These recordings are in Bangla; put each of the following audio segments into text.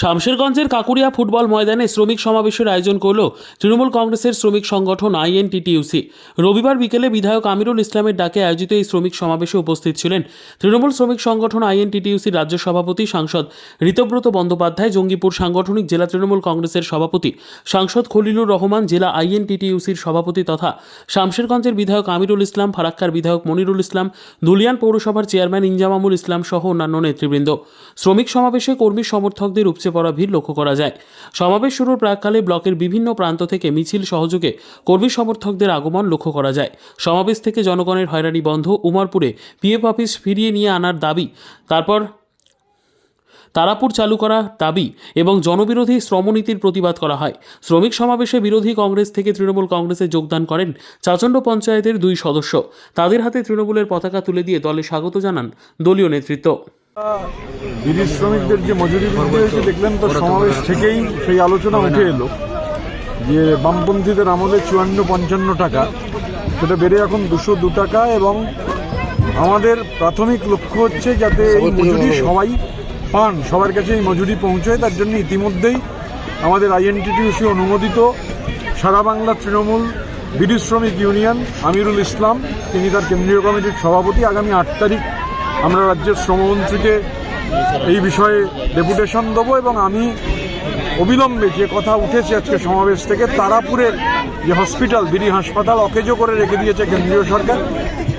শামশেরগঞ্জের কাকুরিয়া ফুটবল ময়দানে শ্রমিক সমাবেশের আয়োজন করল তৃণমূল কংগ্রেসের শ্রমিক সংগঠন আইএনটিটিইউসি রবিবার বিকেলে বিধায়ক আমিরুল ইসলামের ডাকে আয়োজিত এই শ্রমিক সমাবেশে উপস্থিত ছিলেন তৃণমূল শ্রমিক সংগঠন আইএনটিটিইউসির রাজ্য সভাপতি সাংসদ ঋতব্রত বন্দ্যোপাধ্যায়, জঙ্গিপুর সাংগঠনিক জেলা তৃণমূল কংগ্রেসের সভাপতি সাংসদ খলিলুর রহমান, জেলা আইএনটিটিইউসির সভাপতি তথা শামশেরগঞ্জের বিধায়ক আমিরুল ইসলাম, ফারাক্কার বিধায়ক মনিরুল ইসলাম, দুলিয়ান পৌরসভার চেয়ারম্যান ইনজামামুল ইসলাম সহ অন্যান্য নেতৃবৃন্দ। শ্রমিক সমাবেশে কর্মী সমর্থকদের উপচে পড়া ভিড় লক্ষ্য করা যায়। সমাবেশ শুরুর প্রাককালে ব্লকের বিভিন্ন প্রান্ত থেকে মিছিল সহযোগে কর্মী সমর্থকদের আগমন লক্ষ্য করা যায়। সমাবেশ থেকে জনগণের হয়রানি বন্ধ। উমরপুরে পিএফ অফিস ফিরিয়ে নিয়ে আনার দাবি। তারপর তারাপুর চালু করা দাবি এবং জনবিরোধী শ্রমনীতির প্রতিবাদ করা হয়। শ্রমিক সমাবেশে বিরোধী কংগ্রেস থেকে তৃণমূল কংগ্রেসে যোগদান করেন চাচণ্ড পঞ্চায়েতের দুই সদস্য। তাদের হাতে তৃণমূলের পতাকা তুলে দিয়ে দলে স্বাগত জানান দলীয় নেতৃত্ব। বিড়ি শ্রমিকদের যে মজুরি বৃদ্ধি হয়েছে দেখলেন তো সমাবেশ থেকেই সেই আলোচনা উঠে এলো যে বামপন্থীদের আমলে চুয়ান্ন পঞ্চান্ন টাকা। সেটা বেড়ে এখন দুশো দু টাকা এবং আমাদের প্রাথমিক লক্ষ্য হচ্ছে যাতে এই মজুরি সবাই পান সবার কাছে এই মজুরি পৌঁছয় তার জন্য ইতিমধ্যেই আমাদের আইএনটিটিউসি অনুমোদিত সারা বাংলা তৃণমূল বিড়ি শ্রমিক ইউনিয়ন আমিরুল ইসলাম তিনি তার কেন্দ্রীয় কমিটির সভাপতি। আগামী আট তারিখ আমরা রাজ্যের শ্রমমন্ত্রীকে এই বিষয়ে ডেপুটেশন দেবো এবং আমি অবিলম্বে যে কথা উঠেছে আজকে সমাবেশ থেকে তারাপুরের যে হসপিটাল বিডি হাসপাতাল অকেজো করে রেখে দিয়েছে কেন্দ্রীয় সরকার,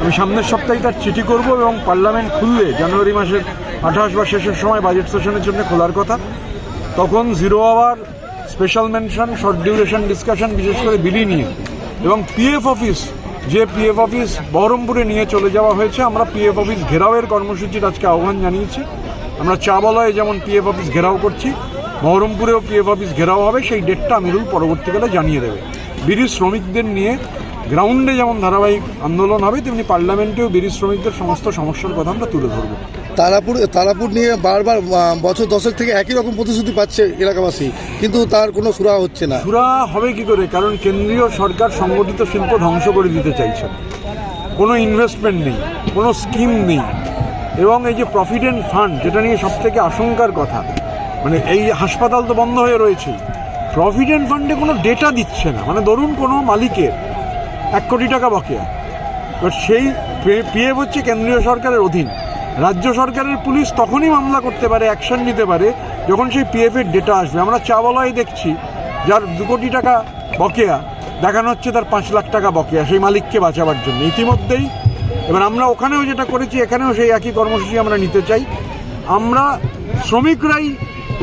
আমি সামনের সপ্তাহে তার চিঠি করব এবং পার্লামেন্ট খুললে জানুয়ারি মাসের আঠাশ বা শেষের সময় বাজেট সেশনের জন্য খোলার কথা। তখন zero hour special mention short duration discussion বিশেষ করে বিলি নিয়ে এবং পিএফ অফিস যে পিএফ অফিস বহরমপুরে নিয়ে চলে যাওয়া হয়েছে, আমরা পিএফ অফিস ঘেরাওয়ের কর্মসূচির আজকে আহ্বান জানিয়েছি। আমরা চা বলায় যেমন পিএফ অফিস ঘেরাও করছি, বহরমপুরেও পিএফ অফিস ঘেরাও হবে, সেই ডেটটা আমিরুল পরবর্তীকালে জানিয়ে দেবে। বিড়ি শ্রমিকদের নিয়ে গ্রাউন্ডে যেমন ধারাবাহিক আন্দোলন হবে, তেমনি পার্লামেন্টেও বিড়ি শ্রমিকদের সমস্ত সমস্যার কথা আমরা তুলে ধরবো। তারাপুর তারাপুর নিয়ে বারবার বছর দশেক থেকে একই রকম প্রতিশ্রুতি পাচ্ছে এলাকাবাসী, কিন্তু তার কোনো সুরা হচ্ছে না। সুরা হবে কি করে? কারণ কেন্দ্রীয় সরকার সংগঠিত শিল্প ধ্বংস করে দিতে চাইছে। কোনো ইনভেস্টমেন্ট নেই, কোনো স্কিম নেই। এবং এই যে প্রভিডেন্ট ফান্ড যেটা নিয়ে সব থেকে আশঙ্কার কথা মানে এই হাসপাতাল তো বন্ধ হয়ে রয়েছে। প্রভিডেন্ট ফান্ডে কোনো ডেটা দিচ্ছে না। মানে ধরুন কোনো মালিকের এক কোটি টাকা বকেয়া। সেই পিএফ হচ্ছে কেন্দ্রীয় সরকারের অধীন। রাজ্য সরকারের পুলিশ তখনই মামলা করতে পারে অ্যাকশন নিতে পারে, যখন সেই পিএফ এর ডেটা আসবে। আমরা চাওয়ালায় দেখছি, যার দু কোটি টাকা বকেয়া, দেখানো হচ্ছে তার পাঁচ লাখ টাকা বকেয়া, সেই মালিককে বাঁচাবার জন্য। ইতিমধ্যেই, এবার আমরা ওখানেও যেটা করেছি, এখানেও সেই একই কর্মসূচি আমরা নিতে চাই। আমরা শ্রমিকরাই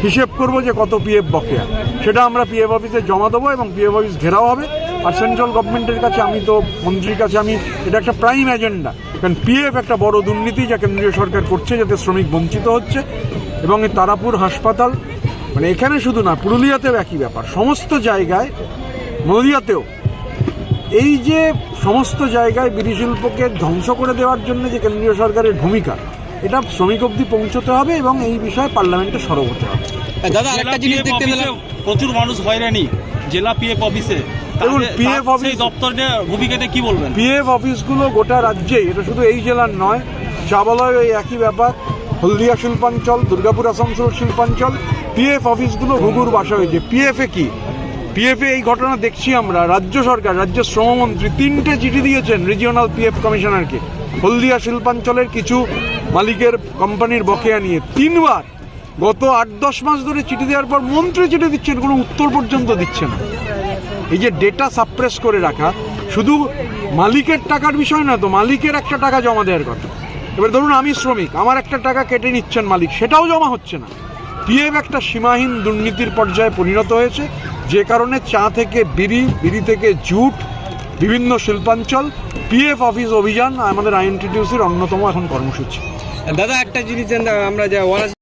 হিসেব করব যে কত পিএফ বকেয়া। সেটা আমরা পিএফ অফিসে জমা দেবো এবং পিএফ অফিস ঘেরাও হবে। আর সেন্ট্রাল গভর্নমেন্টের কাছে আমি তো মন্ত্রীর কাছে আমি এটা একটা প্রাইম এজেন্ডা কারণ পিএফ একটা বড় দুর্নীতি যা কেন্দ্রীয় সরকার করছে যাতে শ্রমিক বঞ্চিত হচ্ছে এবং এই তারাপুর হাসপাতাল মানে এখানে শুধু না পুরুলিয়াতেও একই ব্যাপার। সমস্ত জায়গায় নদিয়াতেও এই যে সমস্ত জায়গায় বিড়ি শিল্পকে ধ্বংস করে দেওয়ার জন্য যে কেন্দ্রীয় সরকারের ভূমিকা এটা শ্রমিক অবধি পৌঁছতে হবে এবং এই বিষয়ে পার্লামেন্টে সরব হতে হবে। দাদা একটা জিনিস দেখতে প্রচুর মানুষ হয়রানি। জেলা পিএফ অফিসে দেখুন, PF অফিস- সেই দপ্তরে ভূমিকাতে কি বলবেন? পিএফ অফিসগুলো গোটা রাজ্যে এটা শুধু এই জেলার নয় চাবলয় ওই একই ব্যাপার হলদিয়া শিল্পাঞ্চল দুর্গাপুর আসানসোল শিল্পাঞ্চল পিএফ অফিসগুলো ঘুঘুর বাসা হয়েছে। পিএফে কি? পিএফে এই ঘটনা দেখছি আমরা রাজ্য সরকার রাজ্যের শ্রমমন্ত্রী তিনটে চিঠি দিয়েছেন রিজিওনাল পিএফ কমিশনারকে হলদিয়া শিল্পাঞ্চলের কিছু মালিকের কোম্পানির বকেয়া নিয়ে তিনবার গত আট দশ মাস ধরে চিঠি দেওয়ার পর মন্ত্রী চিঠি দিচ্ছেন কোনো উত্তর পর্যন্ত দিচ্ছে না। এই যে ডেটা সাপ্রেস করে রাখা, শুধু মালিকের টাকার বিষয় না তো, মালিকের একটা টাকা জমা দেওয়ার কথা। এবার ধরুন আমি শ্রমিক, আমার একটা টাকা কেটে নিচ্ছেন মালিক, সেটাও জমা হচ্ছে না। পিএফ একটা সীমাহীন দুর্নীতির পর্যায়ে পরিণত হয়েছে, যে কারণে চা থেকে বিড়ি বিড়ি থেকে জুট, বিভিন্ন শিল্পাঞ্চল পিএফ অফিস অভিযান আমাদের আইএনটিটিউসির অন্যতম এখন কর্মসূচি। দাদা, একটা জিনিস আমরা যা